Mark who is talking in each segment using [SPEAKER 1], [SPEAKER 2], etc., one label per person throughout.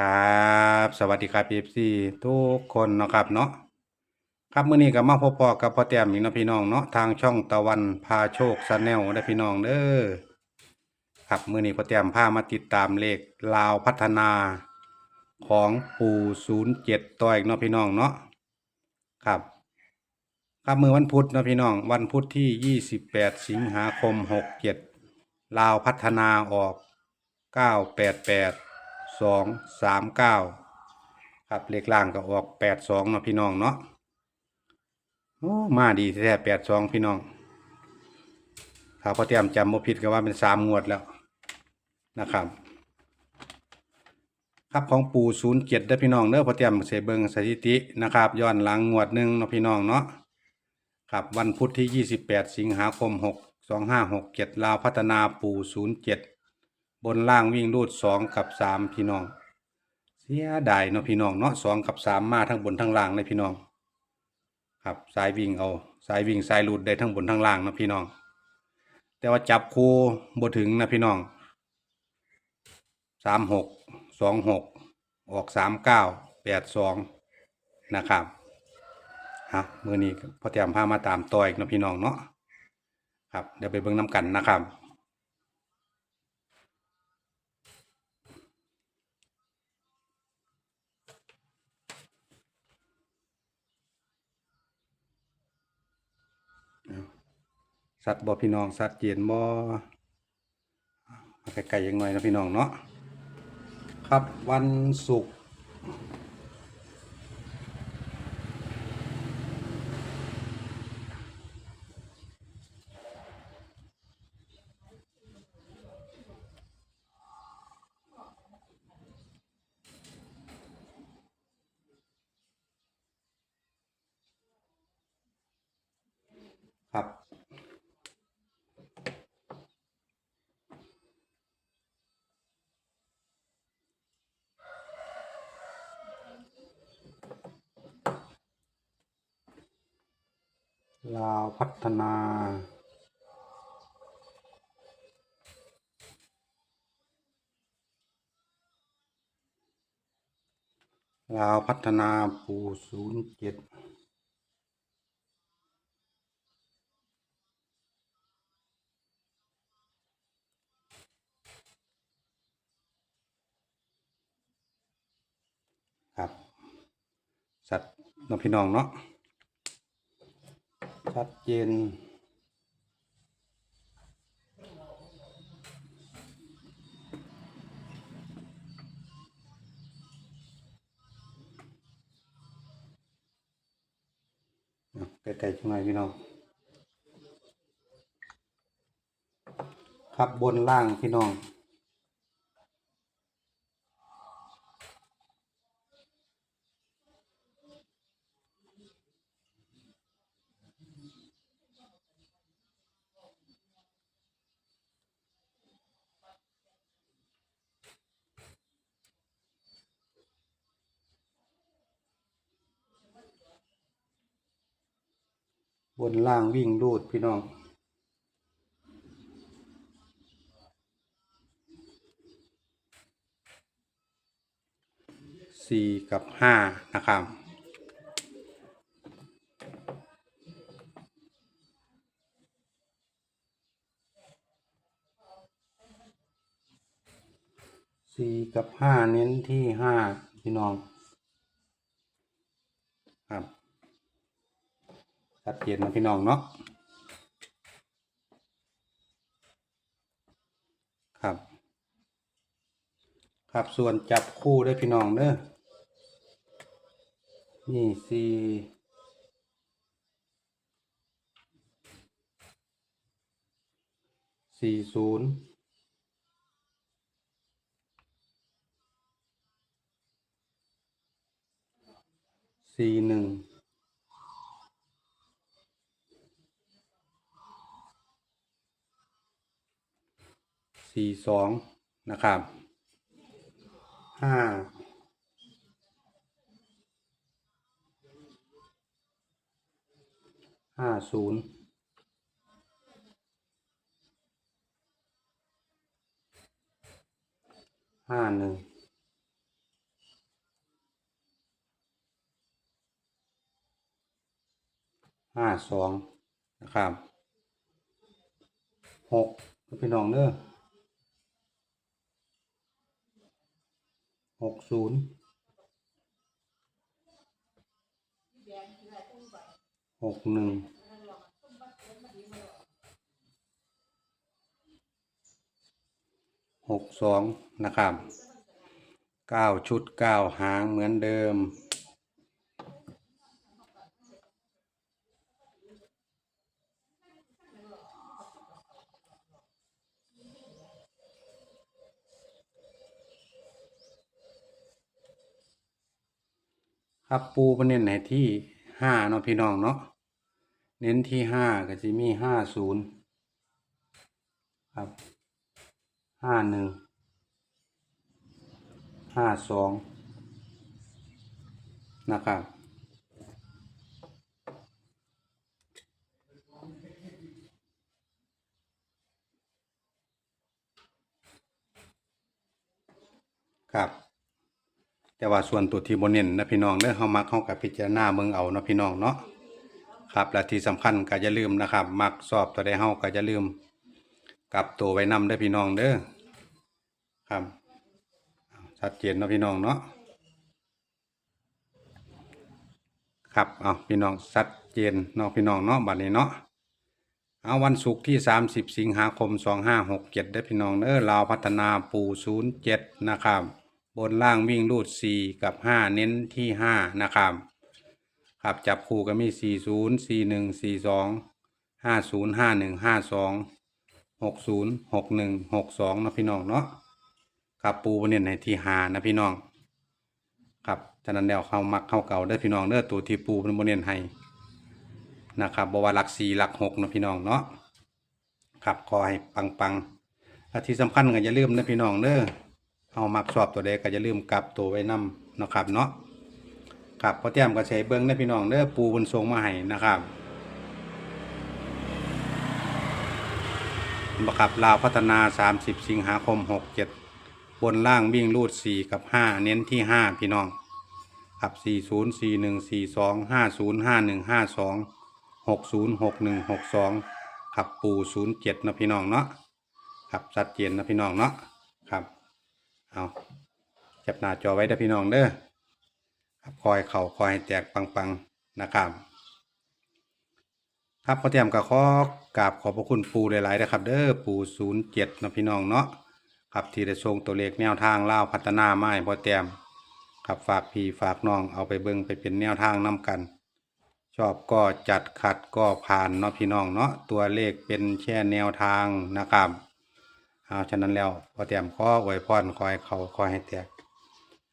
[SPEAKER 1] ครับ สวัสดีครับ FC ทุกคนเนาะครับเนาะครับมื้อนี้ก็มาพบปอกับพ่อแต้มอีกเนาะพี่น้องเนาะทางช่องตะวันพาโชคชาแนลได้พี่น้องเด้อครับมื้อนี้พ่อแต้มพามาติดตามเลขลาวพัฒนาของปู่07ต่ออีกเนาะพี่น้องเนาะครับครับมือวันพุธเนาะพี่น้อง วันพุธที่ 28 สิงหาคม 67 ลาวพัฒนาออก 988 239ครับเลขล่างก็ออก82เนาะพี่น้องเนาะโอ้มาดีแท้82พี่น้องถ้าพอเตรียมจำบ่ผิดก็ว่าเป็น3งวดแล้วนะครับ ครับของปู่07เจ็ดได้พี่น้องเด้อพอเตรียมเสเบิงสถิตินะครับย้อนหลังงวดหนึ่งเนาะพี่น้องเนาะครับวันพุธที่ 28 สิงหาคม 6 2567ลาวพัฒนาปู่07 บนล่างวิ่งรูด2กับ3พี่น้อง เสียดายเนาะพี่น้องเนาะ2กับ3มมาทั้งบนทั้งล่างเลยพี่น้อง ครับสายวิ่งเอาสายวิ่งสายรูดได้ทั้งบนทั้งล่างเนาะพี่น้อง แต่ว่าจับคู่บ่ถึงนะพี่น้อง36 26องหกออก39 82นะครับฮะมือนี้พอเตรียมพามาตามต่ออีกนะพี่น้องเนาะครับเดี๋ยวไปเบิ่งน้ำกันนะครับ สัตว์บ่พี่น้องสัตว์เจียนบ่อไกลๆยังหน่อยนะพี่น้องเนาะครับวันศุกร์ ลาวพัฒนา ลาวพัฒนาปูศูนย์เจ็ดครับ สัตว์น้องพี่น้องเนาะ ชัดเจนใกล้ๆช่วงไหนพี่น้องครับบนล่างพี่น้อง บนล่างวิ่งรูดพี่น้อง สี่กับห้านะครับสี่กับห้าเน้นที่ห้าพี่น้อง ครับ ชัดเจนนะพี่น้องเนาะครับ ครับส่วนจับคู่ได้พี่น้องเด้อนี่สี่สี่ศูนย์สี่หนึ่ง สี่สองนะครับห้าห้าศูนย์ห้าหนึ่งห้าสองนะครับหกพี่น้องเด้อ หกศูนย์หกหนึ่งหกสองนะครับเก้าชุดเก้าหางเหมือนเดิม ครับปูประเน้นไหนที่ห้าเนาะพี่น้องเนาะเน้นที่ห้าก็จะมีห้าศูนย์ครับห้าหนึ่งห้าสองนะครับครับ แต่ว่าส่วนตัวที่บนเน้นนะพี่น้องเด้อเฮามักเฮากับพิจารณาเบิ่งเอานะพี่น้องเนาะครับและที่สำคัญก็อย่าลืมนะครับ มักสอบตัวใดเฮาก็อย่าลืมกลับตัวไว้นำเด้พี่น้องเด้อครับชัดเจนนะพี่น้องเนาะครับเอาพี่น้องชัดเจนเนาะพี่น้องเนาะบัดนี้เนาะเอาวันศุกร์ที่ 30 สิงหาคม 2567ได้พี่น้องเด้อลาวพัฒนาปู07นะครับ บนล่างวิ่งรูด 4 กับ 5 เน้นที่ 5 นะครับครับจับคู่ก็มี 40 41 42 50 51 52 60 61 62นะพี่น้องเนาะครับปูเน้นให้ที่5นะพี่น้องครับฉะนั้นแล้วเข้ามักเข้าเก่าได้พี่น้องเด้อตัวที่ปูเป็นโมเน้นให้นะครับบว่าหลัก4หลัก6นะพี่น้องเนาะครับขอให้ปังๆและที่สำคัญก็อย่าลืมนะพี่น้องเด้อ เอามักสอบตัวใดก็จะลืมกลับตัวไว้นำนะครับเนาะครับพอเตรียมก็ใช้เบิ้งได้พี่น้องเด้อปูบนทรงมาให้นะครับบัครับลาวพัฒนา 30 สิงหาคม 67 บนล่างวิ่งรูด 4 กับ 5 เน้นที่ 5 พี่น้องครับ40 41 42 50 51 52 60 61 62 ครับปู07นะพี่น้องเนาะครับชัดเจนนะพี่น้องเนาะครับ เอาจับหน้าจอไว้เด้อพี่น้องเด้อครับคอยเข่าคอยแตกปังๆนะครับครับพอเตรียมกับขอกราบขอบพระคุณปูหลายๆนะครับเด้อปูศูนย์เจ็ดนะพี่น้องเนาะครับที่ได้ส่งตัวเลขแนวทางเล่าพัฒนาไม้พอเตรียมครับฝากพี่ฝากน้องเอาไปเบิ่งไปเป็นแนวทางนํกัน ชอบก็จัดขัดก็ผ่านเนาะพี่น้องเนาะตัวเลขเป็นแค่แนวทางนะครับ เอาฉะนั้นแล้วพอเตรียมข้อไว้พรคอยเขาคอยให้แตก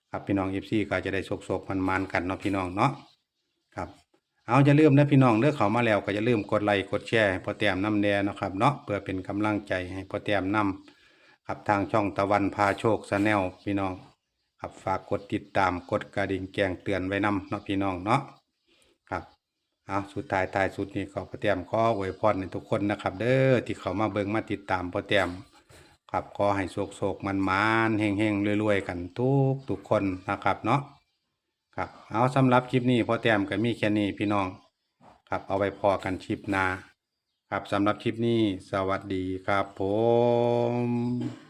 [SPEAKER 1] ครับพี่น้องเอฟซีก็จะได้โศกๆมันมันกันเนาะพี่น้องเนาะครับเอาจะลืมนะพี่น้องเด้อเขามาแล้วก็จะลืมกดไลค์กดแชร์พอเตรียมน้ำแดงนะครับเนาะเพื่อเป็นกำลังใจให้พอเตรียมนำครับทางช่องตะวันพาโชคชาแนลพี่น้องครับฝากกดติดตามกดกระดิ่งแจ้งเตือนไว้นำเนาะพี่น้องเนาะครับเอาสุดท้ายท้ายสุดนี้ก็พอเตรียมขออวยพรในทุกคนนะครับ เด้อที่เขามาเบิ่งมาติดตามพอเตรียม ครับขอให้โศกโศกมันมานเฮงเฮงๆรวยๆกันทุกทุกคนนะครับเนาะครับเอาสำหรับคลิปนี้พอแต้มกับมีแค่นี้พี่น้องครับเอาไว้พอกันคลิปหน้าครับสำหรับคลิปนี้สวัสดีครับผม